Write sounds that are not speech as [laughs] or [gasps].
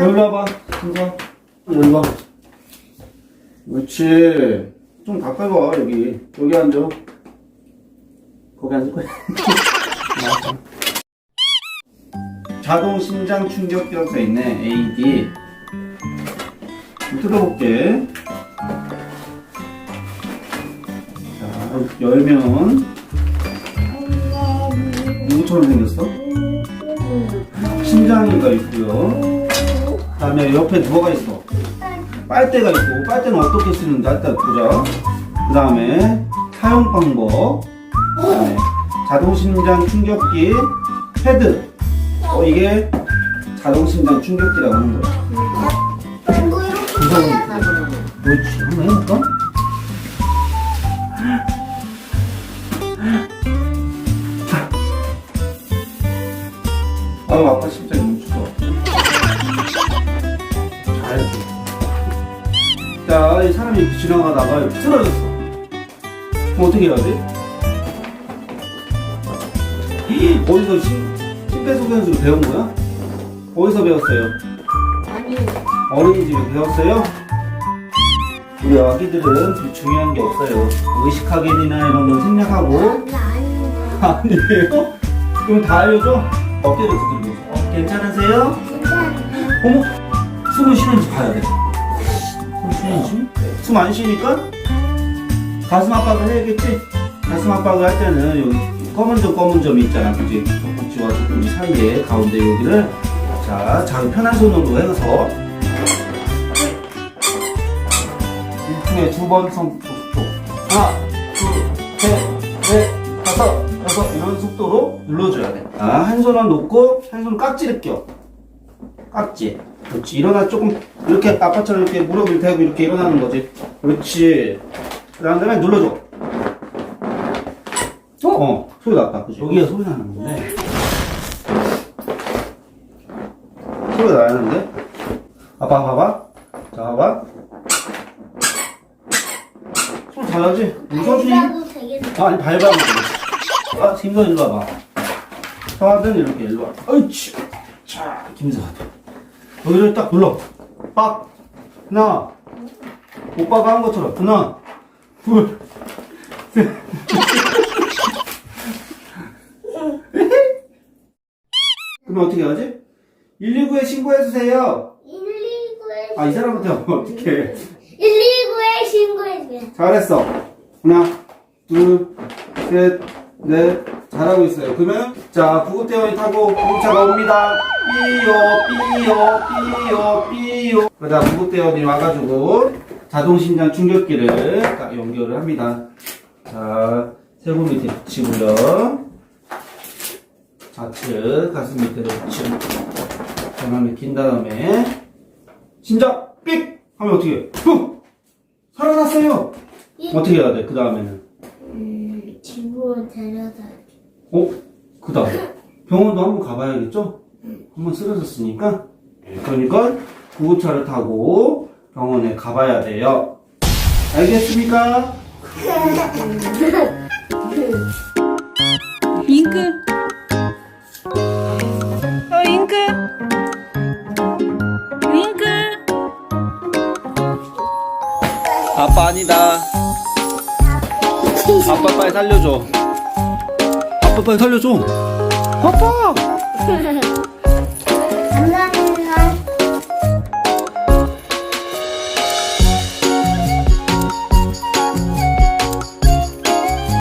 여기 와봐. 이거. 여기 와. 그렇지. 좀 가까이 와, 여기. 여기 앉아. 거기 앉을 거야. 맞아. [laughs] 자동 심장 충격기라고 써있네. AD. 좀 뜯어볼게. 자, 열면 누구처럼 생겼어? 심장이가 있고요. 그다음에 옆에 뭐가 있어? 빨대가 있고 빨대는 어떻게 쓰는지 일단 보자. 그 다음에 사용 방법. 그다음에 자동 심장 충격기 패드. 어 이게 자동 심장 충격기라고 하는 거야. 이렇게? 그렇지. 한번 해볼까? 아유 아빠 심 자, 이 사람이 이렇게 지나가다가 이렇게 쓰러졌어. 그럼 어떻게 해야 돼? [gasps] 어디서 심, 심폐소생술을 배운 거야? 어디서 배웠어요? 아니 어린이집에 배웠어요? 우리 아기들은 별 중요한 게 없어요. 의식하기이나 이런 건 생략하고 아니 아니 아니에요? 그럼 다 알려줘? 어깨를 두들겨. 어, 괜찮으세요? 괜찮아 어머, 숨을 쉬는지 봐야 돼. 숨 쉬는지? 숨 안 쉬니까 가슴 압박을 해야겠지? 가슴 압박을 할 때는 여기 검은 점 검은 점이 있잖아. 그지? 젖꼭지와 젖꼭지 사이에 가운데 여기를 자, 자기 편한 손으로 해서 일중에 두번 속도 하나, 둘, 셋, 넷, 다섯, 여섯 이런 속도로 눌러줘야 돼. 아, 한 손은 놓고 한 손은 깍지를 껴. 깍지. 그렇지. 일어나 조금 이렇게 아빠처럼 이렇게 무릎을 대고 이렇게 일어나는 거지. 그렇지. 그 다음에 눌러줘. 어? 소리 났다. 그지? 여기가 소리 나는 건데. 소리가 나는데? 아빠 봐봐. 자, 봐봐. 소리? 밟아도 되겠네 아, 아니, 밟아도 돼. 아, 김서 일로 와봐. 서하든 이렇게 일로 와. 어이치. 자, 김서하든. 여기를 딱 눌러. 빡. 하나. 오빠가 한 것처럼. 하나. 둘. 셋. 그럼 어떻게 하지? 119에 신고해주세요. 119에 아, 이 사람한테 하면 어떡해. 119에 신고해주세요 잘했어. 하나, 둘, 셋, 넷. 잘하고 있어요. 그러면, 자, 구급대원이 타고 구급차가 옵니다. 삐요, 삐요, 삐요, 삐요. 그러다 구급대원이 와가지고 자동심장 충격기를 딱 연결을 합니다. 자, 세부 밑에 붙이고요. 좌측 가슴 밑에도 붙이고. 전환을 긴 다음에, 심장 삑! 하면 어떻게 해? 후! 살아났어요! 어떻게 해야 돼? 그 다음에는 음, 집으로 데려다 어? 그 다음 병원도 한번 가봐야겠죠? 한번 쓰러졌으니까 그러니까 구급차를 타고 병원에 가봐야 돼요 알겠습니까? 잉크. 어, 잉크. 잉크. 아빠 아니다 아빠 빨리 살려줘 아빠 빨리 살려줘. 아빠 [laughs]